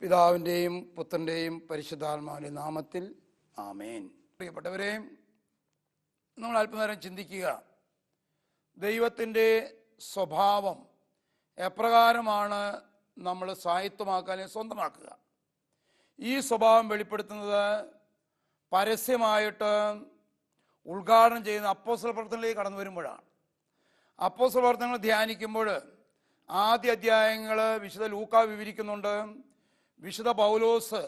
പിതാവിന്റെയും പുത്രന്റെയും പരിശുദ്ധാത്മാവിന്റെ നാമത്തിൽ ആമേൻ. പ്രിയപ്പെട്ടവരെ നമ്മൾ അല്പനേരം ചിന്തിക്കുക. ദൈവത്തിന്റെ സ്വഭാവം എപ്രകാരമാണ് നമ്മൾ സ്വായത്തമാക്കാൻ അല്ലെങ്കിൽ സ്വന്തമാക്കുക. ഈ സ്വഭാവം വെളിപ്പെടുത്തുന്നത് പരസ്യമായിട്ട് ഉദ്ഘാടനം ചെയ്യുന്ന അപ്പോസ്തല പ്രവർത്തനങ്ങളിലേക്ക് കടന്നു വരുമ്പോഴാണ്. അപ്പോസ്തല പ്രവർത്തനങ്ങൾ ധ്യാനിക്കുമ്പോൾ ആദ്യ അധ്യായങ്ങൾ വിശുദ്ധ ലൂക്ക വിവരിക്കുന്നുണ്ട്. വിശുദ്ധ പൗലോസ്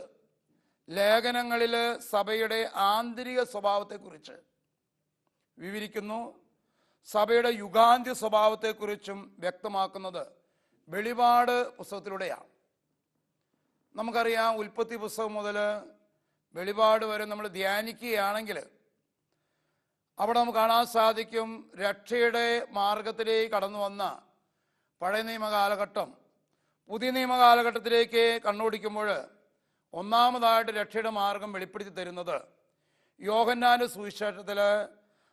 ലേഖനങ്ങളിൽ സഭയുടെ ആന്തരിക സ്വഭാവത്തെക്കുറിച്ച് വിവരിക്കുന്നു. സഭയുടെ യുഗാന്ത്യ സ്വഭാവത്തെക്കുറിച്ചും വ്യക്തമാക്കുന്നത് വെളിപാട് പുസ്തകത്തിലൂടെയാണ്. നമുക്കറിയാം ഉൽപ്പത്തി പുസ്തകം മുതൽ വെളിപാട് വരെ നമ്മൾ ധ്യാനിക്കുകയാണെങ്കിൽ അവിടെ നമുക്ക് കാണാൻ സാധിക്കും രക്ഷയുടെ മാർഗത്തിലേക്ക് കടന്നു വന്ന പഴയ നിയമ കാലഘട്ടം പുതിയ നിയമ കാലഘട്ടത്തിലേക്ക് കണ്ണോടിക്കുമ്പോൾ ഒന്നാമതായിട്ട് രക്ഷയുടെ മാർഗം വെളിപ്പെടുത്തി തരുന്നത് യോഹന്നാന്റെ സുവിശേഷത്തിൽ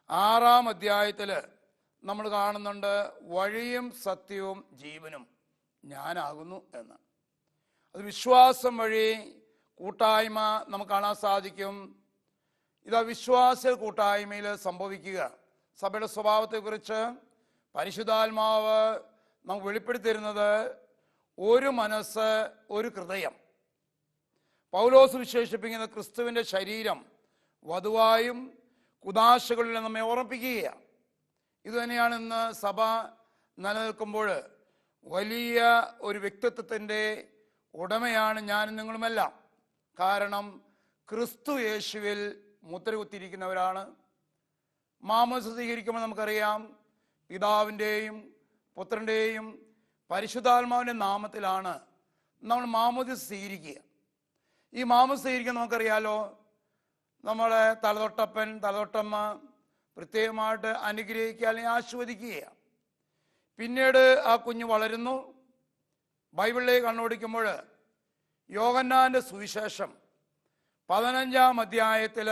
ആറാം അധ്യായത്തിൽ നമ്മൾ കാണുന്നുണ്ട് വഴിയും സത്യവും ജീവനും ഞാനാകുന്നു എന്ന്. അത് വിശ്വാസം വഴി കൂട്ടായ്മ നമുക്ക് കാണാൻ സാധിക്കും. ഇത് വിശ്വാസ കൂട്ടായ്മയിൽ സംഭവിക്കുക. സഭയുടെ സ്വഭാവത്തെക്കുറിച്ച് പരിശുദ്ധാത്മാവ് നമുക്ക് വെളിപ്പെടുത്തി തരുന്നത് ഒരു മനസ്സ് ഒരു ഹൃദയം. പൗലോസ് വിശേഷിപ്പിക്കുന്ന ക്രിസ്തുവിന്റെ ശരീരം വധുവായും കുദാശകളിൽ നമ്മെ ഓർമ്മിപ്പിക്കുകയാണ് ഇതുതന്നെയാണ് ഇന്ന് സഭ നിലനിൽക്കുമ്പോൾ വലിയ ഒരു വ്യക്തിത്വത്തിന്റെ ഉടമയാണ് ഞാനും നിങ്ങളുമെല്ലാം. കാരണം ക്രിസ്തു യേശുവിൽ മുദ്രകുത്തിയിരിക്കുന്നവരാണ്. മാമോസ് സ്വീകരിക്കുമ്പോൾ നമുക്കറിയാം പിതാവിന്റെയും പുത്രന്റെയും പരിശുദ്ധാത്മാവിന്റെ നാമത്തിലാണ് നമ്മൾ മാമോദി സ്വീകരിക്കുക. ഈ മാമോദി സ്വീകരിക്കാൻ നമുക്കറിയാലോ നമ്മളെ തലതൊട്ടപ്പൻ തലതൊട്ടമ്മ പ്രത്യേകമായിട്ട് അനുഗ്രഹിക്കുക അല്ലെങ്കിൽ ആസ്വദിക്കുക പിന്നീട് ആ കുഞ്ഞ് വളരുന്നു. ബൈബിളിലേക്ക് കണ്ണോടിക്കുമ്പോൾ യോഗന്നാന്റെ സുവിശേഷം പതിനഞ്ചാം അധ്യായത്തിൽ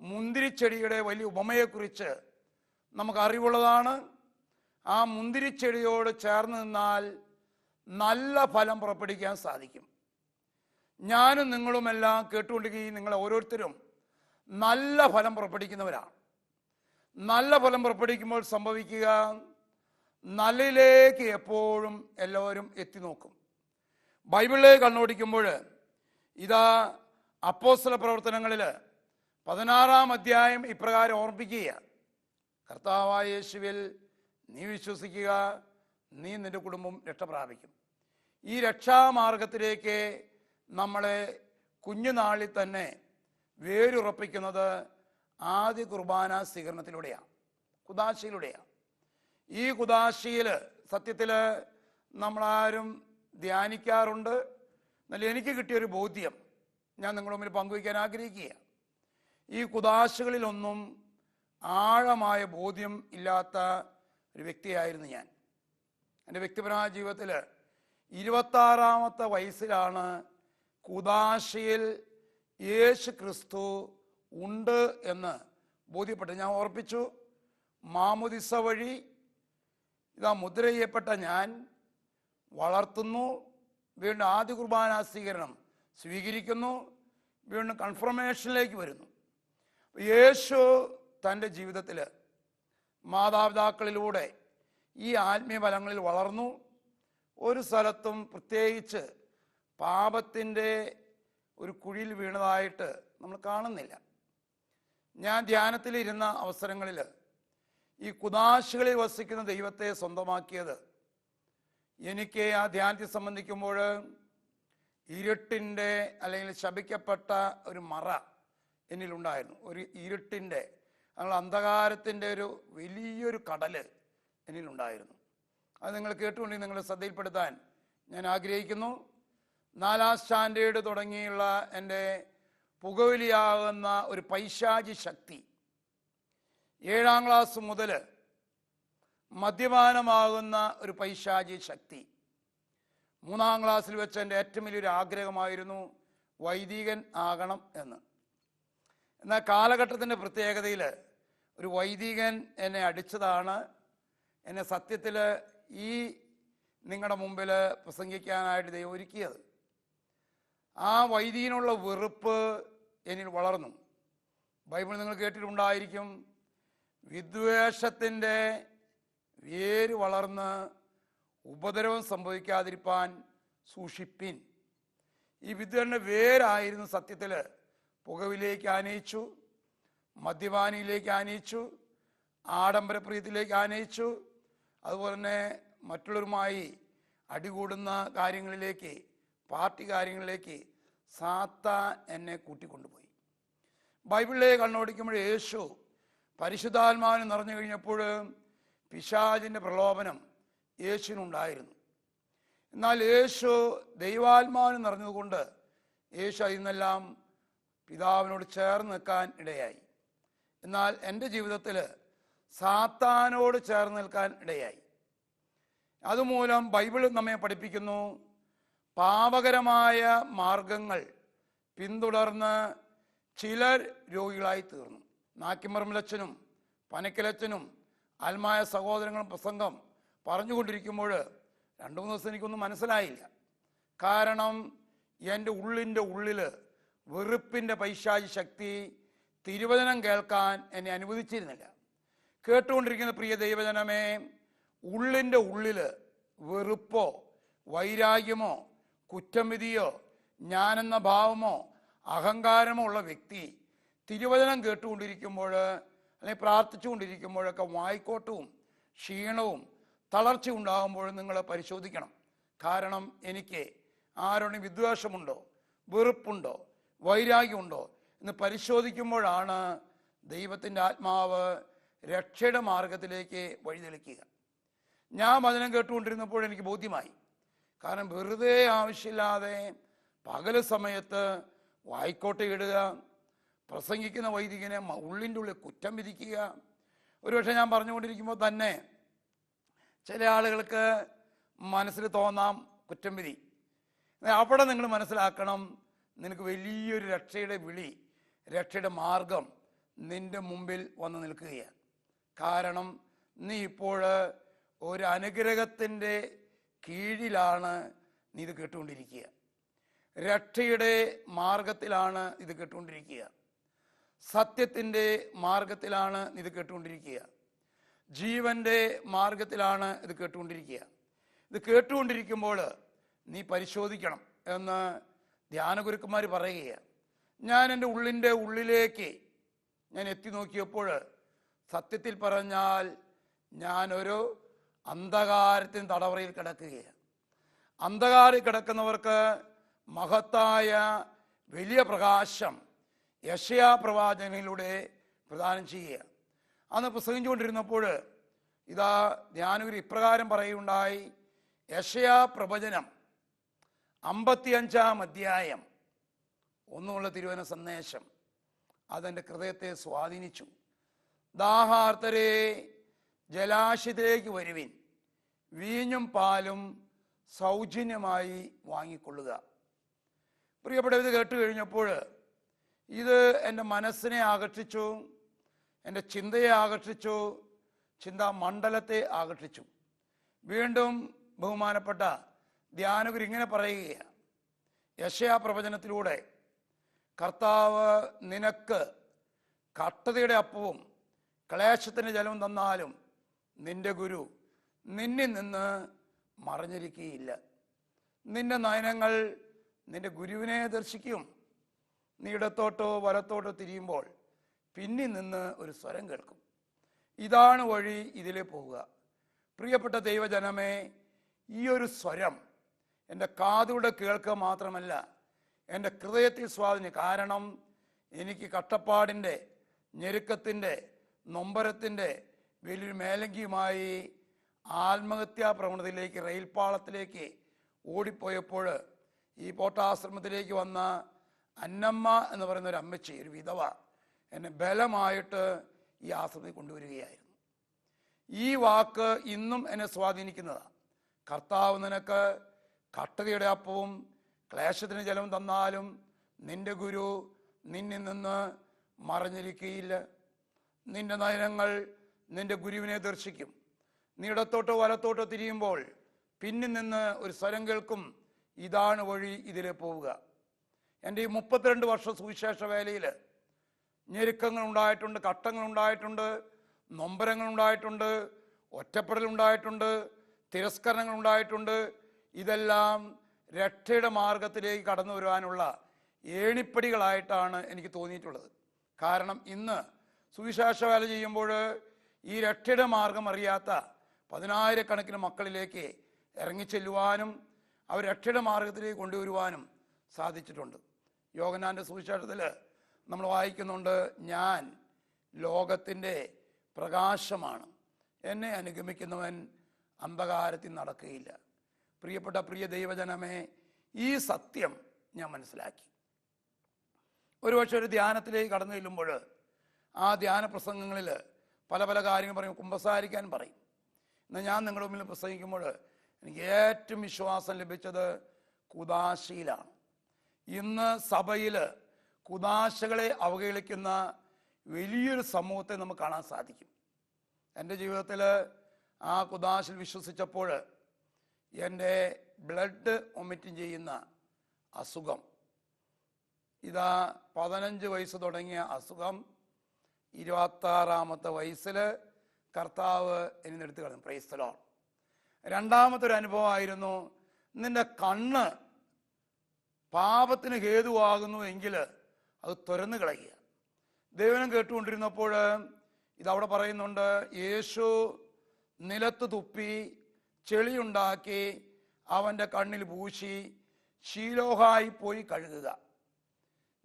മുന്തിരിച്ചെടിയുടെ വലിയ ഉപമയെക്കുറിച്ച് നമുക്ക് അറിവുള്ളതാണ്. ആ മുന്തിരിച്ചെടിയോട് ചേർന്ന് നിന്നാൽ നല്ല ഫലം പുറപ്പെടുവിക്കാൻ സാധിക്കും. ഞാനും നിങ്ങളുമെല്ലാം കേട്ടുകൊണ്ടിരിക്കുകയും നിങ്ങൾ ഓരോരുത്തരും നല്ല ഫലം പുറപ്പെടുവിക്കുന്നവരാണ്. നല്ല ഫലം പുറപ്പെടുവിക്കുമ്പോൾ സംഭവിക്കുക നല്ലിലേക്ക് എപ്പോഴും എല്ലാവരും എത്തി നോക്കും ബൈബിളിലെ കണ്ണോടിക്കുമ്പോൾ ഇതാ അപ്പോസ്തല പ്രവർത്തനങ്ങളിൽ പതിനാറാം അധ്യായം ഇപ്രകാരം ഓർമ്മിക്കുകയാണ് കർത്താവായ യേശുവിൽ നീ വിശ്വസിക്കുക നീ നിന്റെ കുടുംബം രക്ഷ പ്രാപിക്കും. ഈ രക്ഷാമാർഗത്തിലേക്ക് നമ്മളെ കുഞ്ഞുനാളിൽ തന്നെ വേരുറപ്പിക്കുന്നത് ആദ്യ കുർബാന സ്വീകരണത്തിലൂടെയാണ് കുദാശയിലൂടെയാണ്. ഈ കുദാശയിൽ സത്യത്തിൽ നമ്മളാരും ധ്യാനിക്കാറുണ്ട്. എന്നാൽ എനിക്ക് കിട്ടിയൊരു ബോധ്യം ഞാൻ നിങ്ങളുടെ മുമ്പിൽ പങ്കുവയ്ക്കാൻ ആഗ്രഹിക്കുക ഈ കുദാശകളിലൊന്നും ആഴമായ ബോധ്യം ഇല്ലാത്ത ഒരു വ്യക്തിയായിരുന്നു ഞാൻ. എന്റെ വ്യക്തിപരമായ ജീവിതത്തിൽ ഇരുപത്താറാമത്തെ വയസ്സിലാണ് കുദാശയിൽ യേശു ക്രിസ്തു ഉണ്ട് എന്ന് ബോധ്യപ്പെട്ടു ഞാൻ ഓർപ്പിച്ചു മാമുദിസ വഴി ഇതാ മുദ്ര ചെയ്യപ്പെട്ട ഞാൻ വളർത്തുന്നു വീണ്ടും ആദ്യ കുർബാന സ്വീകരണം സ്വീകരിക്കുന്നു വീണ്ടും കൺഫർമേഷനിലേക്ക് വരുന്നു. യേശു തന്റെ ജീവിതത്തിൽ മാതാപിതാക്കളിലൂടെ ഈ ആത്മീയ ഫലങ്ങളിൽ വളർന്നു. ഒരു സ്ഥലത്തും പ്രത്യേകിച്ച് പാപത്തിന്റെ ഒരു കുഴിയിൽ വീണതായിട്ട് നമ്മൾ കാണുന്നില്ല. ഞാൻ ധ്യാനത്തിലിരുന്ന അവസരങ്ങളിൽ ഈ കുദാശികളിൽ വസിക്കുന്ന ദൈവത്തെ സ്വന്തമാക്കിയത് എനിക്ക് ആ ധ്യാനത്തെ സംബന്ധിക്കുമ്പോൾ ഇരുട്ടിന്റെ അല്ലെങ്കിൽ ശപിക്കപ്പെട്ട ഒരു മറ എന്നിലുണ്ടായിരുന്നു. ഒരു ഇരുട്ടിന്റെ ഞങ്ങൾ അന്ധകാരത്തിന്റെ ഒരു വലിയൊരു കടൽ എന്നിലുണ്ടായിരുന്നു. അത് നിങ്ങൾ കേട്ടുകൊണ്ട് നിങ്ങൾ ശ്രദ്ധയിൽപ്പെടുത്താൻ ഞാൻ ആഗ്രഹിക്കുന്നു. നാലാം സ്റ്റാൻഡേർഡ് തുടങ്ങിയുള്ള എന്റെ പുകവലിയാകുന്ന ഒരു പൈശാചി ശക്തി ഏഴാം ക്ലാസ് മുതൽ മദ്യപാനമാകുന്ന ഒരു പൈശാചി ശക്തി മൂന്നാം ക്ലാസ്സിൽ വെച്ച് എന്റെ ഏറ്റവും വലിയൊരു ആഗ്രഹമായിരുന്നു വൈദികൻ ആകണം എന്ന്. എന്നാൽ കാലഘട്ടത്തിന്റെ പ്രത്യേകതയിൽ ഒരു വൈദികൻ എന്നെ അടിച്ചതാണ്. എന്നെ സത്യത്തിൽ ഈ നിങ്ങളുടെ മുമ്പിൽ പ്രസംഗിക്കാനായിട്ട് ദൈവം ഒരുക്കിയത്. ആ വൈദികനുള്ള വെറുപ്പ് എന്നിൽ വളർന്നു. ബൈബിൾ നിങ്ങൾ കേട്ടിട്ടുണ്ടായിരിക്കും. വിദ്വേഷത്തിന്റെ വേര് വളർന്ന് ഉപദ്രവം സംഭവിക്കാതിരിപ്പാൻ സൂക്ഷിപ്പിൻ. ഈ വിദ്വേഷന്റെ വേരായിരുന്നു സത്യത്തിൽ പുകവിലേക്ക് ആനയിച്ചു മദ്യപാനിയിലേക്ക് ആനയിച്ചു ആഡംബരപ്രിയത്തിലേക്ക് ആനയിച്ചു അതുപോലെ തന്നെ മറ്റുള്ളവരുമായി അടികൂടുന്ന കാര്യങ്ങളിലേക്ക് പാർട്ടി കാര്യങ്ങളിലേക്ക് സാത്ത എന്നെ കൂട്ടിക്കൊണ്ടുപോയി. ബൈബിളിലെ കണ്ണോടിക്കുമ്പോൾ യേശു പരിശുദ്ധാത്മാവിന് നിറഞ്ഞു കഴിഞ്ഞപ്പോൾ പിശാചിന്റെ പ്രലോഭനം യേശുവിനുണ്ടായിരുന്നു. എന്നാൽ യേശു ദൈവാത്മാവിന് നിറഞ്ഞതുകൊണ്ട് യേശു അതിൽ നിന്നെല്ലാം പിതാവിനോട് ചേർന്ന് നിൽക്കാൻ ഇടയായി. എന്നാൽ എന്റെ ജീവിതത്തിൽ സാത്താനോട് ചേർന്ന് നിൽക്കാൻ ഇടയായി. അതുമൂലം ബൈബിൾ നമ്മെ പഠിപ്പിക്കുന്നു പാപകരമായ മാർഗങ്ങൾ പിന്തുടർന്ന് ചിലർ രോഗികളായി തീർന്നു. നാക്കിമർമലച്ചനും പനക്കിലച്ചനും ആത്മായ സഹോദരങ്ങളും പ്രസംഗം പറഞ്ഞുകൊണ്ടിരിക്കുമ്പോൾ രണ്ടു മൂന്ന് ദിവസം എനിക്കൊന്നും മനസ്സിലായില്ല. കാരണം എന്റെ ഉള്ളിന്റെ ഉള്ളിൽ വെറുപ്പിന്റെ പൈശാചി ശക്തി തിരുവചനം കേൾക്കാൻ എന്നെ അനുവദിച്ചിരുന്നില്ല. കേട്ടുകൊണ്ടിരിക്കുന്ന പ്രിയ ദൈവജനമേ ഉള്ളിന്റെ ഉള്ളിൽ വെറുപ്പോ വൈരാഗ്യമോ കുറ്റംവിധിയോ ഞാനെന്ന ഭാവമോ അഹങ്കാരമോ ഉള്ള വ്യക്തി തിരുവചനം കേട്ടുകൊണ്ടിരിക്കുമ്പോൾ അല്ലെങ്കിൽ പ്രാർത്ഥിച്ചുകൊണ്ടിരിക്കുമ്പോഴൊക്കെ വായിക്കോട്ടവും ക്ഷീണവും തളർച്ച ഉണ്ടാകുമ്പോൾ നിങ്ങൾ പരിശോധിക്കണം. കാരണം എനിക്ക് ആരോടും വിദ്വേഷമുണ്ടോ? വെറുപ്പുണ്ടോ? വൈരാഗ്യമുണ്ടോ എന്ന് പരിശോധിക്കുമ്പോഴാണ് ദൈവത്തിന്റെ ആത്മാവ് രക്ഷയുടെ മാർഗത്തിലേക്ക് വഴിതെളിക്കുക. ഞാൻ വചനം കേട്ടുകൊണ്ടിരുന്നപ്പോൾ എനിക്ക് ബോധ്യമായി. കാരണം വെറുതെ ആവശ്യമില്ലാതെ പകൽ സമയത്ത് വായിക്കോട്ട് ഇടുക പ്രസംഗിക്കുന്ന വൈദികനെ ഉള്ളിന്റെ ഉള്ളിൽ കുറ്റം വിധിക്കുക. ഒരുപക്ഷെ ഞാൻ പറഞ്ഞുകൊണ്ടിരിക്കുമ്പോൾ തന്നെ ചില ആളുകൾക്ക് മനസ്സിൽ തോന്നാം കുറ്റം വിധി. അവിടെ നിങ്ങൾ മനസ്സിലാക്കണം നിനക്ക് വലിയൊരു രക്ഷയുടെ വിളി രക്ഷയുടെ മാർഗം നിന്റെ മുമ്പിൽ വന്ന് നിൽക്കുകയാണ്. കാരണം നീ ഇപ്പോൾ ഒരു അനുഗ്രഹത്തിന്റെ കീഴിലാണ് നീ ഇത് കേട്ടുകൊണ്ടിരിക്കുക രക്ഷയുടെ മാർഗത്തിലാണ് ഇത് കേട്ടുകൊണ്ടിരിക്കുക സത്യത്തിന്റെ മാർഗത്തിലാണ് ഇത് കേട്ടുകൊണ്ടിരിക്കുക ജീവന്റെ മാർഗത്തിലാണ് ഇത് കേട്ടുകൊണ്ടിരിക്കുക ഇത് കേട്ടുകൊണ്ടിരിക്കുമ്പോൾ നീ പരിശോധിക്കണം എന്ന് ധ്യാനഗുരുക്കന്മാർ പറയുകയാണ് ഞാൻ എന്റെ ഉള്ളിന്റെ ഉള്ളിലേക്ക് ഞാൻ എത്തി നോക്കിയപ്പോൾ സത്യത്തിൽ പറഞ്ഞാൽ ഞാനൊരു അന്ധകാരത്തിന് തടവറയിൽ കിടക്കുകയാണ്. അന്ധകാരിൽ കിടക്കുന്നവർക്ക് മഹത്തായ വലിയ പ്രകാശം യശയാ പ്രവാചനയിലൂടെ പ്രദാനം ചെയ്യുക അന്ന് പ്രസംഗിച്ചുകൊണ്ടിരുന്നപ്പോൾ ഇതാ ധ്യാനഗുരു ഇപ്രകാരം പറയുണ്ടായി യശയാ പ്രവചനം അമ്പത്തിയഞ്ചാം അധ്യായം. ഒന്നുമുള്ള തിരുവന സന്ദേശം. അതെന്റെ ഹൃദയത്തെ സ്വാധീനിച്ചു. ദാഹാർത്തരെ ജലാശയത്തിലേക്ക് വരുവിൻ. വീഞ്ഞും പാലും സൗജന്യമായി വാങ്ങിക്കൊള്ളുക. പ്രിയപ്പെട്ട ഇത് കേട്ട് കഴിഞ്ഞപ്പോൾ ഇത് എന്റെ മനസ്സിനെ ആകർഷിച്ചു എന്റെ ചിന്തയെ ആകർഷിച്ചു ചിന്താ മണ്ഡലത്തെ ആകർഷിച്ചു. വീണ്ടും ബഹുമാനപ്പെട്ട ധ്യാനഗുരു ഇങ്ങനെ പറയുകയാണ്. യശയാ പ്രവചനത്തിലൂടെ കർത്താവ് നിനക്ക് കട്ടതയുടെ അപ്പവും ക്ലേശത്തിന്റെ ജലവും തന്നാലും നിന്റെ ഗുരു നിന്നിൽ നിന്ന് മറഞ്ഞിരിക്കുകയില്ല നിന്റെ നയനങ്ങൾ നിന്റെ ഗുരുവിനെ ദർശിക്കും. നീ ഇടത്തോട്ടോ വലത്തോട്ടോ തിരിയുമ്പോൾ പിന്നിൽ നിന്ന് ഒരു സ്വരം കേൾക്കും. ഇതാണ് വഴി ഇതിലേ പോവുക. പ്രിയപ്പെട്ട ദൈവജനമേ ഈ ഒരു സ്വരം എന്റെ കാതുകൂടെ കേൾക്കുക മാത്രമല്ല എന്റെ ഹൃദയത്തിൽ സ്വാധീനം. കാരണം എനിക്ക് കട്ടപ്പാടിന്റെ ഞെരുക്കത്തിന്റെ നൊമ്പരത്തിന്റെ വലിയൊരു മേലങ്കിയുമായി ആത്മഹത്യാ പ്രവണതയിലേക്ക് റെയിൽപാളത്തിലേക്ക് ഓടിപ്പോയപ്പോൾ ഈ പോട്ടാശ്രമത്തിലേക്ക് വന്ന അന്നമ്മ എന്ന് പറയുന്ന ഒരു അമ്മച്ചി ഒരു വിധവ എന്നെ ബലമായിട്ട് ഈ ആശ്രമത്തിൽ കൊണ്ടുവരികയായിരുന്നു. ഈ വാക്ക് ഇന്നും എന്നെ സ്വാധീനിക്കുന്നതാണ് കർത്താവ് നിനക്ക് കട്ടതയുടെ അപ്പവും ക്ലേശത്തിന് ജലവും തന്നാലും നിന്റെ ഗുരു നിന്നിൽ നിന്ന് മറഞ്ഞിരിക്കുകയില്ല നിന്റെ നയനങ്ങൾ നിന്റെ ഗുരുവിനെ ദർശിക്കും. നീ ഇടത്തോട്ടോ വലത്തോട്ടോ തിരിയുമ്പോൾ പിന്നിൽ നിന്ന് ഒരു സ്വരം കേൾക്കും. ഇതാണ് വഴി ഇതിലെ പോവുക. എന്റെ ഈ മുപ്പത്തിരണ്ട് വർഷ സുവിശേഷ വേലയിൽ ഞെരുക്കങ്ങൾ ഉണ്ടായിട്ടുണ്ട് കട്ടങ്ങൾ ഉണ്ടായിട്ടുണ്ട് നൊമ്പരങ്ങൾ ഉണ്ടായിട്ടുണ്ട് ഒറ്റപ്പെടൽ ഉണ്ടായിട്ടുണ്ട് തിരസ്കരണങ്ങൾ ഉണ്ടായിട്ടുണ്ട് ഇതെല്ലാം രക്ഷയുടെ മാർഗത്തിലേക്ക് കടന്നു വരുവാനുള്ള ഏണിപ്പടികളായിട്ടാണ് എനിക്ക് തോന്നിയിട്ടുള്ളത്. കാരണം ഇന്ന് സുവിശേഷ വേല ചെയ്യുമ്പോൾ ഈ രക്ഷയുടെ മാർഗം അറിയാത്ത പതിനായിരക്കണക്കിന് മക്കളിലേക്ക് ഇറങ്ങിച്ചെല്ലുവാനും അവർ രക്ഷയുടെ മാർഗത്തിലേക്ക് കൊണ്ടുവരുവാനും സാധിച്ചിട്ടുണ്ട്. യോഗനാന്റെ സുവിശേഷത്തിൽ നമ്മൾ വായിക്കുന്നുണ്ട് ഞാൻ ലോകത്തിന്റെ പ്രകാശമാണ്. എന്നെ അനുഗമിക്കുന്നവൻ അന്ധകാരത്തിൽ നടക്കുകയില്ല. പ്രിയപ്പെട്ട പ്രിയ ദൈവജനമേ ഈ സത്യം ഞാൻ മനസ്സിലാക്കി. ഒരുപക്ഷെ ഒരു ധ്യാനത്തിലേക്ക് കടന്നു ചെല്ലുമ്പോൾ ആ ധ്യാന പ്രസംഗങ്ങളിൽ പല പല കാര്യങ്ങൾ പറയും കുമ്പസാരിക്കാൻ പറയും. എന്നാൽ ഞാൻ നിങ്ങളുടെ മുമ്പിൽ പ്രസംഗിക്കുമ്പോൾ എനിക്ക് ഏറ്റവും വിശ്വാസം ലഭിച്ചത് കുദാശയിലാണ്. ഇന്ന് സഭയിൽ കുദാശകളെ അവഗണിക്കുന്ന വലിയൊരു സമൂഹത്തെ നമുക്ക് കാണാൻ സാധിക്കും. എന്റെ ജീവിതത്തിൽ ആ കുദാശിൽ വിശ്വസിച്ചപ്പോൾ എന്റെ ബ്ലഡ് ഒമിറ്റ് ചെയ്യുന്ന അസുഖം. ഇതാ പതിനഞ്ച് വയസ്സ് തുടങ്ങിയ അസുഖം. ഇരുപത്താറാമത്തെ വയസ്സിൽ കർത്താവ് എന്നെ എടുത്തു കളഞ്ഞു. പ്രൈസ്തലോ രണ്ടാമത്തെ ഒരു അനുഭവമായിരുന്നു നിന്റെ കണ്ണ് പാപത്തിന് ഹേതുവാകുന്നു എങ്കിൽ അത് തുറന്നു കളയുക. ദൈവനം കേട്ടുകൊണ്ടിരുന്നപ്പോൾ ഇതവിടെ പറയുന്നുണ്ട് യേശു നിലത്ത് തുപ്പി ചെളിയുണ്ടാക്കി അവന്റെ കണ്ണിൽ പൂശി ശീലോഹായി പോയി കഴുകുക.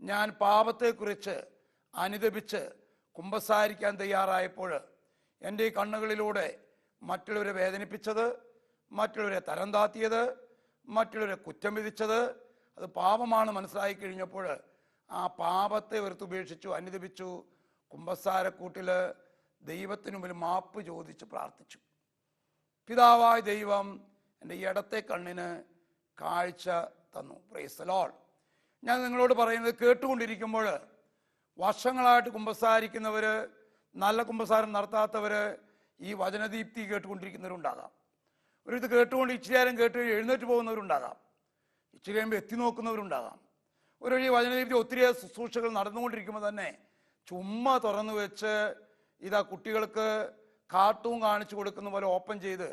ഞാൻ പാപത്തെക്കുറിച്ച് അനുദപിച്ച് കുമ്പസാരിക്കാൻ തയ്യാറായപ്പോൾ എന്റെ ഈ കണ്ണുകളിലൂടെ മറ്റുള്ളവരെ വേദനിപ്പിച്ചത് മറ്റുള്ളവരെ തരം താത്തിയത് മറ്റുള്ളവരെ കുറ്റം വിധിച്ചത് അത് പാപമാണ് മനസ്സിലായി കഴിഞ്ഞപ്പോൾ ആ പാപത്തെ വെറുത്തുപേക്ഷിച്ചു അനുദപിച്ചു കുമ്പസാരക്കൂട്ടിൽ ദൈവത്തിനു മുമ്പിൽ മാപ്പ് ചോദിച്ച് പ്രാർത്ഥിച്ചു. പിതാവായ ദൈവം എന്റെ ഇടത്തെ കണ്ണിന് കാഴ്ച തന്നു. പ്രൈസ് ലോൾ ഞാൻ നിങ്ങളോട് പറയുന്നത് കേട്ടുകൊണ്ടിരിക്കുമ്പോൾ വർഷങ്ങളായിട്ട് കുമ്പസാരിക്കുന്നവർ നല്ല കുമ്പസാരം നടത്താത്തവർ ഈ വചനദീപ്തി കേട്ടുകൊണ്ടിരിക്കുന്നവരുണ്ടാകാം. ഒരു ഇത് കേട്ടുകൊണ്ട് ഇച്ചിരി നേരം കേട്ട് എഴുന്നേറ്റ് പോകുന്നവരുണ്ടാകാം. ഇച്ചിരി കഴിയുമ്പോൾ എത്തി നോക്കുന്നവരുണ്ടാകാം. ഒരു വഴി വചനദീപ്തി ഒത്തിരി ശുശ്രൂഷകൾ നടന്നുകൊണ്ടിരിക്കുമ്പോൾ തന്നെ ചുമ്മാ തുറന്നു വെച്ച് ഇതാ കുട്ടികൾക്ക് കാർട്ടൂൺ കാണിച്ചു കൊടുക്കുന്ന പോലെ ഓപ്പൺ ചെയ്ത്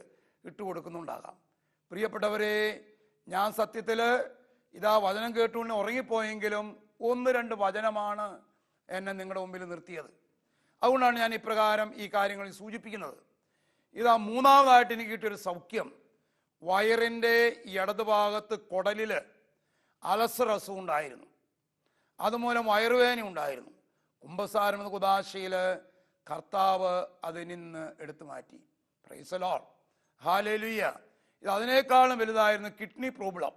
ഇട്ട് കൊടുക്കുന്നുണ്ടാകാം. പ്രിയപ്പെട്ടവരെ ഞാൻ സത്യത്തിൽ ഇതാ വചനം കേട്ടുകൊണ്ട് ഉറങ്ങിപ്പോയെങ്കിലും ഒന്ന് രണ്ട് വചനമാണ് എന്നെ നിങ്ങളുടെ മുമ്പിൽ നിർത്തിയത്. അതുകൊണ്ടാണ് ഞാൻ ഇപ്രകാരം ഈ കാര്യങ്ങളിൽ സൂചിപ്പിക്കുന്നത്. ഇതാ മൂന്നാമതായിട്ട് എനിക്ക് കിട്ടിയൊരു സൗഖ്യം. വയറിന്റെ ഇടതുഭാഗത്ത് കുടലിൽ അലസറസും ഉണ്ടായിരുന്നു. അതുമൂലം വയറുവേദന ഉണ്ടായിരുന്നു. കുംഭസാരം എന്ന കുദാശയിൽ കർത്താവ് അതിൽ നിന്ന് എടുത്തു മാറ്റി. പ്രൈസലോൾ ഹാലേലുയ്യ ഇത് അതിനേക്കാളും വലുതായിരുന്നു കിഡ്നി പ്രോബ്ലം.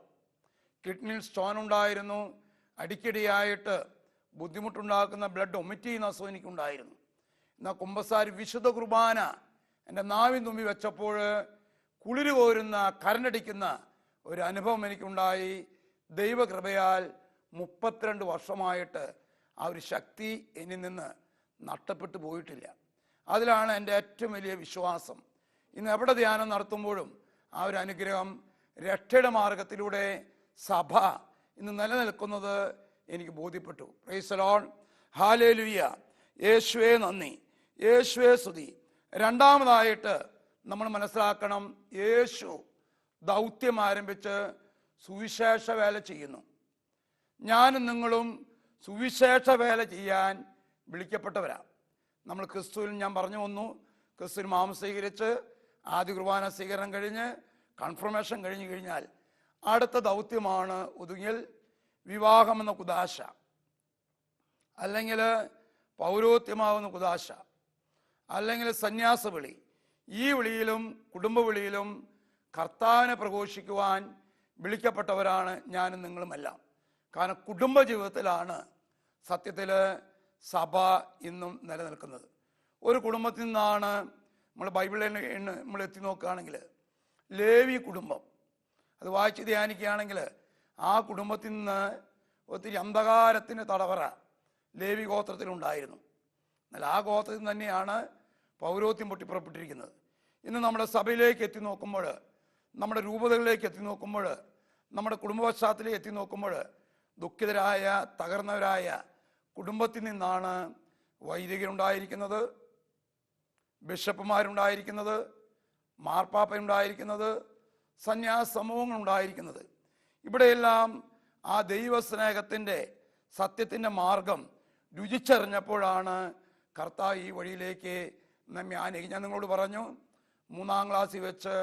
കിഡ്നിയിൽ സ്റ്റോൺ ഉണ്ടായിരുന്നു. അടിക്കടിയായിട്ട് ബുദ്ധിമുട്ടുണ്ടാക്കുന്ന ബ്ലഡ് ഒമിറ്റ് ചെയ്യുന്ന അസുഖം എനിക്കുണ്ടായിരുന്നു. എന്നാൽ കുമ്പസാരി വിശുദ്ധ കുർബാന എന്റെ നാവിൻ തുമ്പി വെച്ചപ്പോൾ കുളിര് കോരുന്ന കരണ്ടടിക്കുന്ന ഒരു അനുഭവം എനിക്കുണ്ടായി. ദൈവകൃപയാൽ മുപ്പത്തിരണ്ട് വർഷമായിട്ട് ആ ഒരു ശക്തി എന്നിൽ നിന്ന് നഷ്ടപ്പെട്ടു പോയിട്ടില്ല. അതിലാണ് എന്റെ ഏറ്റവും വലിയ വിശ്വാസം. ഇന്ന് എവിടെ ധ്യാനം നടത്തുമ്പോഴും ആ ഒരു അനുഗ്രഹം രക്ഷയുടെ മാർഗത്തിലൂടെ സഭ ഇന്ന് നിലനിൽക്കുന്നത് എനിക്ക് ബോധ്യപ്പെട്ടു. പ്രൈസലോൺ ഹാലേലുയ്യ യേശുവേ നന്ദി. യേശുവേ സ്തുതി. രണ്ടാമതായിട്ട് നമ്മൾ മനസ്സിലാക്കണം യേശു ദൗത്യം ആരംഭിച്ച് സുവിശേഷ വേല ചെയ്യുന്നു. ഞാനും നിങ്ങളും സുവിശേഷ വേല ചെയ്യാൻ വിളിക്കപ്പെട്ടവരാ. നമ്മൾ ക്രിസ്തുവിൽ ഞാൻ പറഞ്ഞു വന്നു ക്രിസ്തുവിൽ മാമം സ്വീകരിച്ച് ആദ്യ കുർബാന സ്വീകരണം കഴിഞ്ഞ് കൺഫർമേഷൻ കഴിഞ്ഞു കഴിഞ്ഞാൽ അടുത്ത ദൗത്യമാണ് ഒതുങ്ങിൽ വിവാഹം എന്ന കുദാശ. അല്ലെങ്കിൽ പൗരോത്യമാവുന്ന കുദാശ. അല്ലെങ്കിൽ സന്യാസ വിളി ഈ വിളിയിലും കുടുംബ വിളിയിലും കർത്താവിനെ പ്രഘോഷിക്കുവാൻ വിളിക്കപ്പെട്ടവരാണ് ഞാനും നിങ്ങളുമെല്ലാം. കാരണം കുടുംബ ജീവിതത്തിലാണ് സത്യത്തിൽ സഭ ഇന്നും നിലനിൽക്കുന്നത്. ഒരു കുടുംബത്തിൽ നിന്നാണ് നമ്മൾ ബൈബിളിൽ നമ്മൾ എത്തി നോക്കുകയാണെങ്കിൽ ലേവി കുടുംബം. അത് വായിച്ച് ധ്യാനിക്കുകയാണെങ്കിൽ ആ കുടുംബത്തിൽ നിന്ന് ഒത്തിരി അന്ധകാരത്തിന് തടവറ ലേവി ഗോത്രത്തിലുണ്ടായിരുന്നു എന്നാൽ ആ ഗോത്രത്തിൽ തന്നെയാണ് പൗരോത്യം പൊട്ടിപ്പുറപ്പെട്ടിരിക്കുന്നത് ഇന്ന് നമ്മുടെ സഭയിലേക്ക് എത്തി നോക്കുമ്പോൾ നമ്മുടെ രൂപതകളിലേക്ക് എത്തി നോക്കുമ്പോൾ നമ്മുടെ കുടുംബ പശ്ചാത്തലത്തിലേക്ക് എത്തി നോക്കുമ്പോൾ ദുഃഖിതരായ തകർന്നവരായ കുടുംബത്തിൽ നിന്നാണ് വൈദികരുണ്ടായിരിക്കുന്നത് ബിഷപ്പുമാരുണ്ടായിരിക്കുന്നത് മാർപ്പാപ്പയുണ്ടായിരിക്കുന്നത് സന്യാസ സമൂഹങ്ങളുണ്ടായിരിക്കുന്നത് ഇവിടെയെല്ലാം ആ ദൈവസ്നേഹത്തിന്റെ സത്യത്തിന്റെ മാർഗം രുചിച്ചറിഞ്ഞപ്പോഴാണ് കർത്താവ് ഈ വഴിയിലേക്ക് നമ്മെ ആനയിക്കും ഞാൻ നിങ്ങളോട് പറഞ്ഞു മൂന്നാം ക്ലാസ്സിൽ വെച്ച്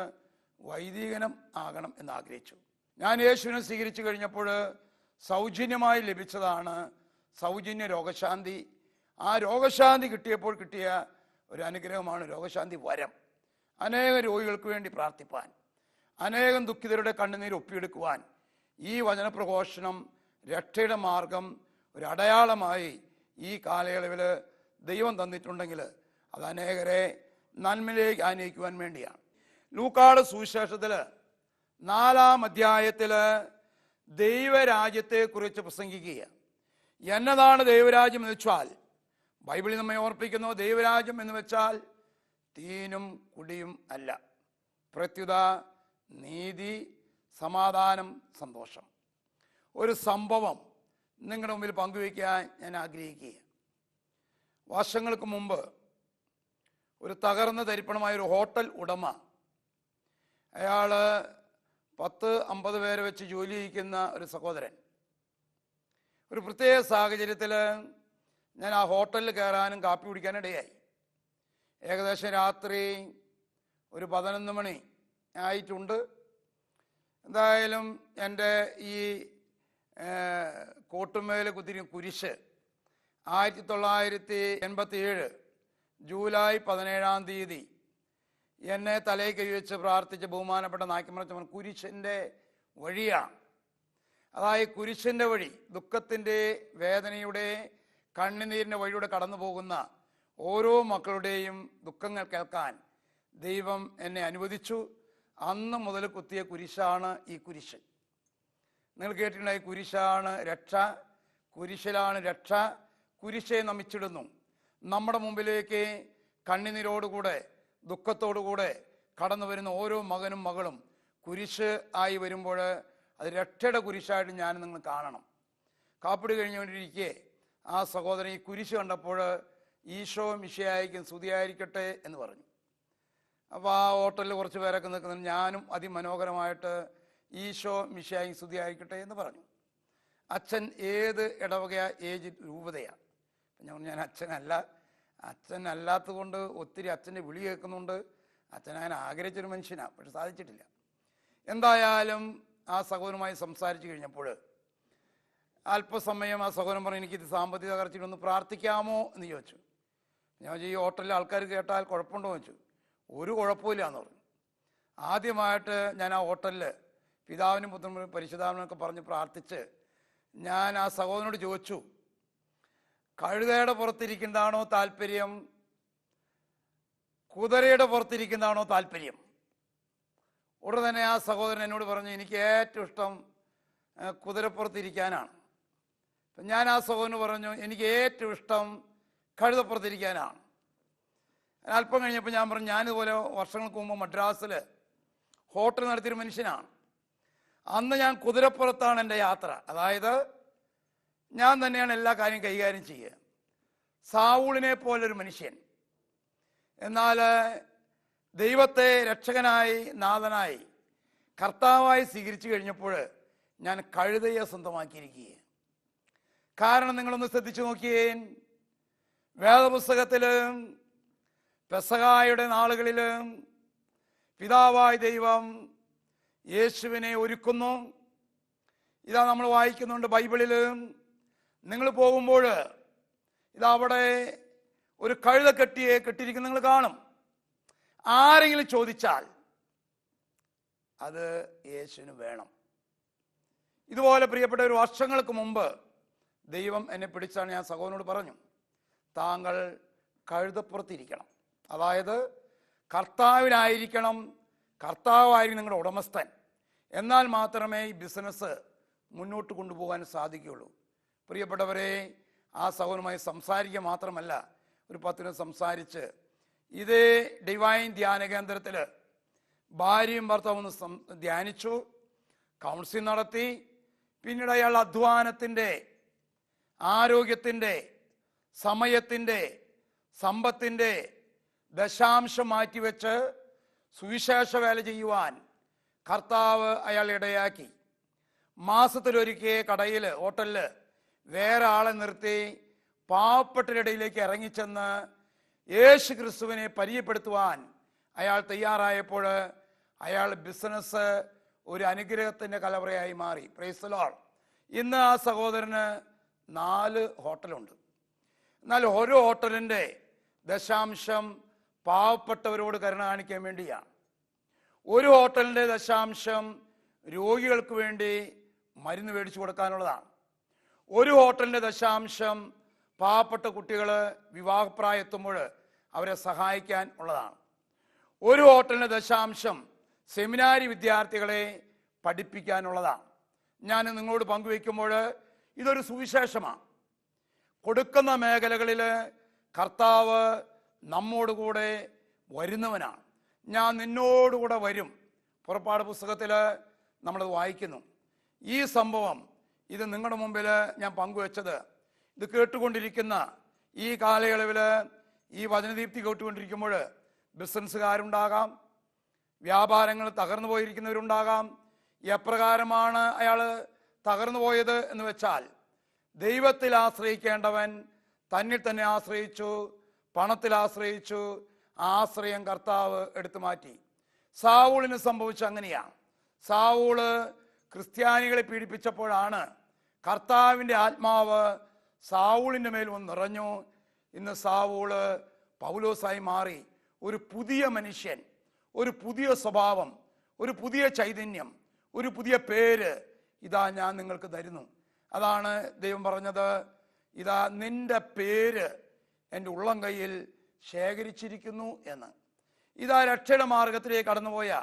വൈദികനം ആകണം എന്ന് ആഗ്രഹിച്ചു ഞാൻ യേശുവിനെ സ്വീകരിച്ചു കഴിഞ്ഞപ്പോൾ സൗജന്യമായി ലഭിച്ചതാണ് സൗജന്യ രോഗശാന്തി. ആ രോഗശാന്തി കിട്ടിയപ്പോൾ കിട്ടിയ ഒരു അനുഗ്രഹമാണ് രോഗശാന്തി വരം. അനേക രോഗികൾക്ക് വേണ്ടി പ്രാർത്ഥിപ്പാൻ അനേകം ദുഃഖിതരുടെ കണ്ണുനീര് ഒപ്പിയെടുക്കുവാൻ ഈ വചനപ്രഘോഷണം രക്ഷയുടെ മാർഗം ഒരു അടയാളമായി ഈ കാലയളവിൽ ദൈവം തന്നിട്ടുണ്ടെങ്കിൽ അത് അനേകരെ നന്മയിലേക്ക് ആനയിക്കുവാൻ വേണ്ടിയാണ്. ലൂക്കാട് സുവിശേഷത്തിൽ നാലാം അധ്യായത്തിൽ ദൈവരാജ്യത്തെക്കുറിച്ച് പ്രസംഗിക്കുക എന്നതാണ് ദൈവരാജ്യം എന്ന് വെച്ചാൽ ബൈബിളിൽ നമ്മെ ഓർപ്പിക്കുന്നു ദൈവരാജ്യം എന്ന് വെച്ചാൽ തീനും കുടിയും അല്ല. പ്രത്യുത നീതി സമാധാനം സന്തോഷം. ഒരു സംഭവം നിങ്ങളുടെ മുമ്പിൽ പങ്കുവയ്ക്കാൻ ഞാൻ ആഗ്രഹിക്കുക വർഷങ്ങൾക്ക് മുമ്പ് ഒരു തകർന്ന തരിപ്പണമായ ഒരു ഹോട്ടൽ ഉടമ അയാൾ പത്ത് അമ്പത് പേരെ വെച്ച് ജോലി ചെയ്യിക്കുന്ന ഒരു സഹോദരൻ. ഒരു പ്രത്യേക സാഹചര്യത്തിൽ ഞാൻ ആ ഹോട്ടലിൽ കയറാനും കാപ്പി കുടിക്കാനും ഇടയായി. ഏകദേശം രാത്രി ഒരു പതിനൊന്ന് മണി ആയിട്ടുണ്ട്. എന്തായാലും എന്റെ ഈ കോട്ടുമേൽ കുതിരി കുരിശ് ആയിരത്തി തൊള്ളായിരത്തി എൺപത്തി ഏഴ് ജൂലൈ പതിനേഴാം തീയതി എന്നെ തലയിൽ കൈവച്ച് പ്രാർത്ഥിച്ച് ബഹുമാനപ്പെട്ട നായ്ക്കമറച്ചമ്മൻ കുരിശിന്റെ വഴിയാണ് അതായത് കുരിശിന്റെ വഴി ദുഃഖത്തിന്റെ വേദനയുടെ കണ്ണുനീരിന്റെ വഴിയുടെ കടന്നു പോകുന്ന ഓരോ മക്കളുടെയും ദുഃഖങ്ങൾ കേൾക്കാൻ ദൈവം എന്നെ അനുവദിച്ചു. അന്ന് മുതൽ കുത്തിയ കുരിശാണ് ഈ കുരിശ് നിങ്ങൾ കേട്ടിട്ടുണ്ടായി കുരിശാണ് രക്ഷ. കുരിശിലാണ് രക്ഷ. കുരിശെ നമിച്ചിടുന്നു. നമ്മുടെ മുമ്പിലേക്ക് കണ്ണിനീരോടുകൂടെ ദുഃഖത്തോടുകൂടെ കടന്നു വരുന്ന ഓരോ മകനും മകളും കുരിശ് ആയി വരുമ്പോൾ അത് രക്ഷയുടെ കുരിശായിട്ട് ഞാൻ നിങ്ങൾ കാണണം. കാപ്പിടി കഴിഞ്ഞുകൊണ്ടിരിക്കെ ആ സഹോദരൻ ഈ കുരിശ് കണ്ടപ്പോൾ ഈശോ മിഷയായിരിക്കും സ്തുതിയായിരിക്കട്ടെ എന്ന് പറഞ്ഞു. അപ്പോൾ ആ ഹോട്ടലിൽ കുറച്ച് പേരൊക്കെ നിൽക്കുന്നത് ഞാനും അതിമനോഹരമായിട്ട് ഈശോ മിഷയായി സ്തുതിയായിരിക്കട്ടെ എന്ന് പറഞ്ഞു. അച്ഛൻ ഏത് ഇടവകയാ ഏജ് രൂപതയാണ് ഞാൻ ഞാൻ അച്ഛനല്ല. അച്ഛൻ അല്ലാത്തത് കൊണ്ട് ഒത്തിരി അച്ഛന്റെ വിളി കേൾക്കുന്നുണ്ട്. അച്ഛൻ അങ്ങനെ ആഗ്രഹിച്ചൊരു മനുഷ്യനാണ് പക്ഷെ സാധിച്ചിട്ടില്ല. എന്തായാലും ആ സഹോദരനുമായി സംസാരിച്ചു കഴിഞ്ഞപ്പോൾ അല്പസമയം ആ സഹോദരൻ പറഞ്ഞു എനിക്കിത് സാമ്പത്തിക തകർച്ചയിൽ ഒന്ന് പ്രാർത്ഥിക്കാമോ? എന്ന് ചോദിച്ചു. ഞാൻ ഈ ഹോട്ടലിലെ ആൾക്കാർ കേട്ടാൽ കുഴപ്പമുണ്ടോ? എന്ന് ചോദിച്ചു. ഒരു കുഴപ്പമില്ല എന്ന് പറഞ്ഞു. ആദ്യമായിട്ട് ഞാൻ ആ ഹോട്ടലിൽ പിതാവിനും പുത്രനും പരിശുദ്ധാവിനൊക്കെ പറഞ്ഞ് പ്രാർത്ഥിച്ച് ഞാൻ ആ സഹോദരനോട് ചോദിച്ചു കഴുതയുടെ പുറത്തിരിക്കുന്നതാണോ താല്പര്യം? കുതിരയുടെ പുറത്തിരിക്കുന്നതാണോ താല്പര്യം? ഉടനെ തന്നെ ആ സഹോദരൻ എന്നോട് പറഞ്ഞു എനിക്ക് ഏറ്റവും ഇഷ്ടം കുതിരപ്പുറത്തിരിക്കാനാണ്. അപ്പം ഞാൻ ആ സഹോദരന് പറഞ്ഞു എനിക്ക് ഏറ്റവും ഇഷ്ടം കഴുതപ്പുറത്തിരിക്കാനാണ്. അല്പം കഴിഞ്ഞപ്പോൾ ഞാൻ പറഞ്ഞു ഞാനിതുപോലെ വർഷങ്ങൾക്ക് മുമ്പ് മദ്രാസിൽ ഹോട്ടൽ നടത്തിയൊരു മനുഷ്യനാണ്. അന്ന് ഞാൻ കുതിരപ്പുറത്താണ് എന്റെ യാത്ര. അതായത് ഞാൻ തന്നെയാണ് എല്ലാ കാര്യം കൈകാര്യം ചെയ്യുക. സാവൂളിനെ പോലൊരു മനുഷ്യൻ. എന്നാൽ ദൈവത്തെ രക്ഷകനായി നാഥനായി കർത്താവായി സ്വീകരിച്ചു കഴിഞ്ഞപ്പോൾ ഞാൻ കഴുതയെ സ്വന്തമാക്കിയിരിക്കുക കാരണം നിങ്ങളൊന്ന് ശ്രദ്ധിച്ചു നോക്കിയേൻ. വേദപുസ്തകത്തിലും പെസഹായുടെ നാളുകളിലും പിതാവായ ദൈവം യേശുവിനെ ഒരുക്കുന്നു. ഇതാ നമ്മൾ വായിക്കുന്നുണ്ട് ബൈബിളിലും. നിങ്ങൾ പോകുമ്പോൾ ഇതാ അവിടെ ഒരു കഴുത കെട്ടിയെ കെട്ടിയിരിക്കുന്ന നിങ്ങൾ കാണും. ആരെങ്കിലും ചോദിച്ചാൽ അത് യേശുവിന് വേണം. ഇതുപോലെ പ്രിയപ്പെട്ട ഒരു വർഷങ്ങൾക്ക് മുമ്പ് ദൈവം എന്നെ പിടിച്ചാണ് ഞാൻ സഹോദരനോട് പറഞ്ഞു താങ്കൾ കഴുതപ്പുറത്തിരിക്കണം. അതായത് കർത്താവിനായിരിക്കണം കർത്താവായിരിക്കും നിങ്ങളുടെ ഉടമസ്ഥൻ. എന്നാൽ മാത്രമേ ഈ ബിസിനസ് മുന്നോട്ട് കൊണ്ടുപോകാൻ സാധിക്കുകയുള്ളൂ. പ്രിയപ്പെട്ടവരെ ആ സഹോദരമായി സംസാരിക്കുക മാത്രമല്ല ഒരു പത്തിന് സംസാരിച്ച് ഇതേ ഡിവൈൻ ധ്യാന കേന്ദ്രത്തിൽ ഭാര്യയും ഭർത്താവും ധ്യാനിച്ചു കൗൺസിലിംഗ് നടത്തി. പിന്നീട് അയാൾ അധ്വാനത്തിന്റെ ആരോഗ്യത്തിന്റെ സമയത്തിന്റെ സമ്പത്തിന്റെ ദശാംശം മാറ്റിവെച്ച് സുവിശേഷ വേല ചെയ്യുവാൻ കർത്താവ് അയാൾ ഇടയാക്കി. മാസത്തിലൊരിക്കൽ കടയിൽ ഹോട്ടലിൽ വേറെ ആളെ നിർത്തി പാവപ്പെട്ടരിടയിലേക്ക് ഇറങ്ങിച്ചെന്ന് യേശു ക്രിസ്തുവിനെ പരിചയപ്പെടുത്തുവാൻ അയാൾ തയ്യാറായപ്പോൾ അയാൾ ബിസിനസ് ഒരു അനുഗ്രഹത്തിന്റെ കലവറയായി മാറി. പ്രൈസലോൾ ഇന്ന് ആ സഹോദരന് നാല് ഹോട്ടലുണ്ട്. എന്നാൽ ഓരോ ഹോട്ടലിന്റെ ദശാംശം പാവപ്പെട്ടവരോട് കരുണ കാണിക്കാൻ വേണ്ടിയാണ്. ഒരു ഹോട്ടലിന്റെ ദശാംശം രോഗികൾക്ക് വേണ്ടി മരുന്ന് മേടിച്ചു കൊടുക്കാനുള്ളതാണ്. ഒരു ഹോട്ടലിന്റെ ദശാംശം പാവപ്പെട്ട കുട്ടികൾ വിവാഹപ്രായം എത്തുമ്പോൾ അവരെ സഹായിക്കാൻ ഉള്ളതാണ്. ഒരു ഹോട്ടലിന്റെ ദശാംശം സെമിനാരി വിദ്യാർത്ഥികളെ പഠിപ്പിക്കാനുള്ളതാണ്. ഞാൻ നിങ്ങളോട് പങ്കുവയ്ക്കുമ്പോൾ ഇതൊരു സുവിശേഷമാണ്. കൊടുക്കുന്ന മേഖലകളിൽ കർത്താവ് നമ്മോട് കൂടെ വരുന്നവനാണ്. ഞാൻ നിന്നോടുകൂടെ വരും. പുറപ്പാട് പുസ്തകത്തിൽ നമ്മൾ വായിക്കുന്നു. ഈ സംഭവം ഇത് നിങ്ങളുടെ മുമ്പിൽ ഞാൻ പങ്കുവച്ചത് ഇത് കേട്ടുകൊണ്ടിരിക്കുന്ന ഈ കാലയളവിൽ ഈ വചനദീപ്തി കേട്ടുകൊണ്ടിരിക്കുമ്പോൾ ബിസിനസ്സുകാരുണ്ടാകാം വ്യാപാരങ്ങൾ തകർന്നു പോയിരിക്കുന്നവരുണ്ടാകാം. എപ്രകാരമാണ് അയാൾ തകർന്നു പോയത് എന്ന് വെച്ചാൽ ദൈവത്തിൽ ആശ്രയിക്കേണ്ടവൻ തന്നിൽ തന്നെ ആശ്രയിച്ചു പണത്തിൽ ആശ്രയിച്ചു ആശ്രയം കർത്താവ് എടുത്തു മാറ്റി. സാവൂളിന് സംഭവിച്ച അങ്ങനെയാണ് സാവൂൾ ക്രിസ്ത്യാനികളെ പീഡിപ്പിച്ചപ്പോഴാണ് കർത്താവിന്റെ ആത്മാവ് സാവൂളിന്റെ മേൽ വന്ന് നിറഞ്ഞു. ഇന്ന് സാവൂൾ പൗലോസായി മാറി. ഒരു പുതിയ മനുഷ്യൻ ഒരു പുതിയ സ്വഭാവം ഒരു പുതിയ ചൈതന്യം ഒരു പുതിയ പേര് ഇതാ ഞാൻ നിങ്ങൾക്ക് തരുന്നു. അതാണ് ദൈവം പറഞ്ഞത്. ഇതാ നിന്റെ പേര് എന്റെ ഉള്ളം കയ്യിൽ ശേഖരിച്ചിരിക്കുന്നു എന്ന്. ഇതാ രക്ഷയുടെ മാർഗത്തിലേക്ക് കടന്നുപോയ.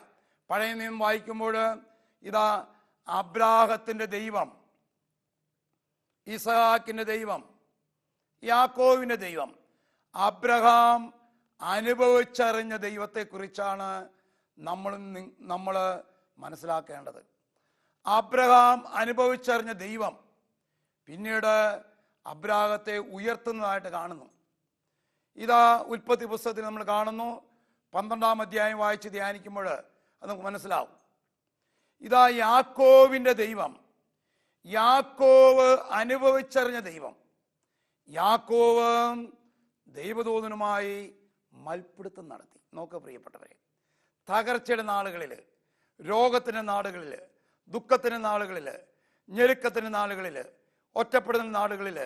പഴയ നിയമം വായിക്കുമ്പോൾ ഇതാ അബ്രാഹത്തിന്റെ ദൈവം ഇസഹാക്കിന്റെ ദൈവം യാക്കോവിന്റെ ദൈവം. അബ്രഹാം അനുഭവിച്ചറിഞ്ഞ ദൈവത്തെക്കുറിച്ചാണ് നമ്മൾ നമ്മൾ മനസ്സിലാക്കേണ്ടത്. അബ്രഹാം അനുഭവിച്ചറിഞ്ഞ ദൈവം പിന്നീട് അബ്രാഹത്തെ ഉയർത്തുന്നതായിട്ട് കാണുന്നു. ഇതാ ഉൽപ്പത്തി പുസ്തകത്തിൽ നമ്മൾ കാണുന്നു. പന്ത്രണ്ടാം അധ്യായം വായിച്ച് ധ്യാനിക്കുമ്പോൾ അത് നമുക്ക് മനസ്സിലാവും. ഇതാ യാക്കോവിന്റെ ദൈവം. യാക്കോവ് അനുഭവിച്ചറിഞ്ഞ ദൈവം. യാക്കോവ് ദൈവദൂതനുമായി മൽപ്പിടുത്തം നടത്തി. നോക്കുക പ്രിയപ്പെട്ടവരെ തകർച്ചയുടെ നാളുകളിൽ രോഗത്തിന്റെ നാളുകളിൽ ദുഃഖത്തിന്റെ നാളുകളിൽ ഞെരുക്കത്തിന്റെ നാളുകളിൽ ഒറ്റപ്പെടുന്ന നാളുകളിൽ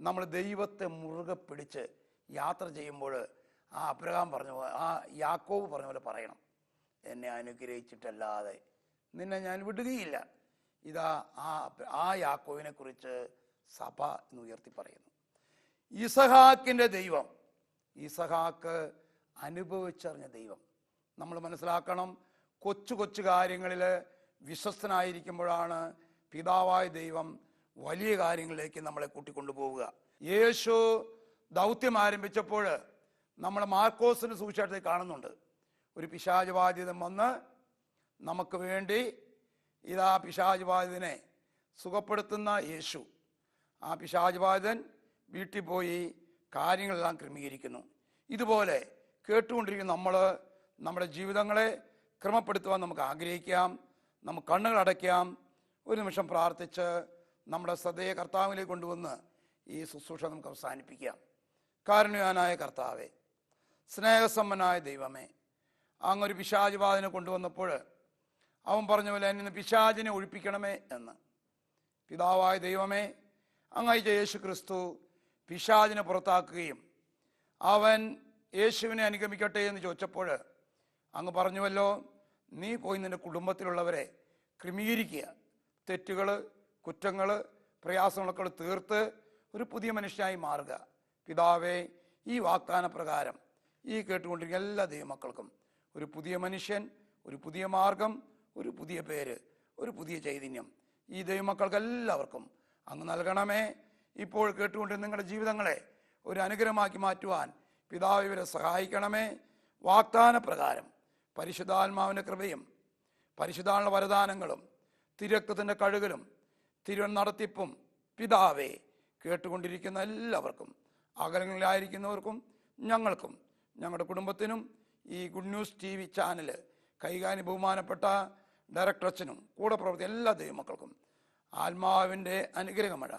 നമ്മൾ ദൈവത്തെ മുറുകെ പിടിച്ച് യാത്ര ചെയ്യുമ്പോൾ ആ അബ്രഹാം പറഞ്ഞ ആ യാക്കോവ് പറഞ്ഞ പോലെ പറയണം. എന്നെ അനുഗ്രഹിച്ചിട്ടല്ലാതെ നിന്നെ ഞാൻ വിടുകയില്ല. ഇതാ ആ ആ യാക്കോവിനെ കുറിച്ച് സഭ എന്ന് ഉയർത്തി പറയുന്നു. ഇസഹാക്കിന്റെ ദൈവം. ഇസഹാക്ക് അനുഭവിച്ചറിഞ്ഞ ദൈവം. നമ്മൾ മനസ്സിലാക്കണം കൊച്ചു കൊച്ചു കാര്യങ്ങളിൽ വിശ്വസ്തനായിരിക്കുമ്പോഴാണ് പിതാവായ ദൈവം വലിയ കാര്യങ്ങളിലേക്ക് നമ്മളെ കൂട്ടിക്കൊണ്ടുപോവുക യേശു ദൗത്യം ആരംഭിച്ചപ്പോൾ നമ്മൾ മാർക്കോസിന് സൂക്ഷിച്ചത്തിൽ കാണുന്നുണ്ട്. ഒരു പിശാചബാധിതം വന്ന് നമുക്ക് വേണ്ടി ഇതാ പിശാചബാധിതനെ സുഖപ്പെടുത്തുന്ന യേശു. ആ പിശാച് ബാധിതൻ വീട്ടിൽ പോയി കാര്യങ്ങളെല്ലാം ക്രമീകരിക്കുന്നു. ഇതുപോലെ കേട്ടുകൊണ്ടിരിക്കുന്ന നമ്മൾ നമ്മുടെ ജീവിതങ്ങളെ ക്രമപ്പെടുത്തുവാൻ നമുക്ക് ആഗ്രഹിക്കാം. നമുക്ക് കണ്ണുകൾ അടയ്ക്കാം. ഒരു നിമിഷം പ്രാർത്ഥിച്ച് നമ്മുടെ ശ്രദ്ധയെ കർത്താവിലേക്ക് കൊണ്ടുവന്ന് ഈ ശുശ്രൂഷ നമുക്ക് അവസാനിപ്പിക്കാം. കാരുണ്യവാനായ കർത്താവെ സ്നേഹസമ്പന്നായ ദൈവമേ അങ്ങൊരു പിശാചുവാദിനെ കൊണ്ടുവന്നപ്പോൾ അവൻ പറഞ്ഞ പോലെ എന്നെ പിശാചിനെ ഒഴിപ്പിക്കണമേ എന്ന്. പിതാവായ ദൈവമേ അങ്ങയച്ച യേശു ക്രിസ്തു പിശാചിനെ പുറത്താക്കുകയും അവൻ യേശുവിനെ അനുഗമിക്കട്ടെ എന്ന് ചോദിച്ചപ്പോൾ അങ്ങ് പറഞ്ഞുവല്ലോ നീ പോയി നിന്റെ കുടുംബത്തിലുള്ളവരെ ക്രമീകരിക്കുക. തെറ്റുകൾ കുറ്റങ്ങൾ പ്രയാസങ്ങളൊക്കെ തീർത്ത് ഒരു പുതിയ മനുഷ്യനായി മാറുക. പിതാവേ ഈ വാഗ്ദാന പ്രകാരം ഈ കേട്ടുകൊണ്ടിരിക്കുന്ന എല്ലാ ദൈവമക്കൾക്കും ഒരു പുതിയ മനുഷ്യൻ ഒരു പുതിയ മാർഗം ഒരു പുതിയ പേര് ഒരു പുതിയ ചൈതന്യം ഈ ദൈവമക്കൾക്ക് എല്ലാവർക്കും അങ്ങ് നൽകണമേ. ഇപ്പോൾ കേട്ടുകൊണ്ട് നിങ്ങളുടെ ജീവിതങ്ങളെ ഒരു അനുഗ്രഹമാക്കി മാറ്റുവാൻ പിതാവ് ഇവരെ സഹായിക്കണമേ. വാഗ്ദാന പ്രകാരം പരിശുദ്ധാത്മാവിന്റെ കൃപയും പരിശുദ്ധാനുള്ള വരദാനങ്ങളും തിരക്കത്തിന്റെ കഴുകലും തിരുവൻ നടത്തിപ്പും പിതാവേ കേട്ടുകൊണ്ടിരിക്കുന്ന എല്ലാവർക്കും അകലങ്ങളിലായിരിക്കുന്നവർക്കും ഞങ്ങൾക്കും ഞങ്ങളുടെ കുടുംബത്തിനും ഈ ഗുഡ് ന്യൂസ് ടി വി ചാനൽ കൈകാര്യം ബഹുമാനപ്പെട്ട ഡയറക്ടർ അച്ഛനും കൂടെ പ്രവർത്തി എല്ലാ ദൈവമക്കൾക്കും ആത്മാവിന്റെ അനുഗ്രഹമഴ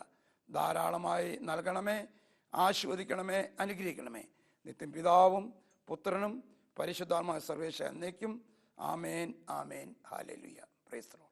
ധാരാളമായി നൽകണമേ ആശീർവദിക്കണമേ അനുഗ്രഹിക്കണമേ. നിത്യം പിതാവും പുത്രനും പരിശുദ്ധാത്മായ സർവേശ എന്നേക്കും. ആമേൻ ആമേൻ. ഹാലലുയ പ്രൈസ്തലോ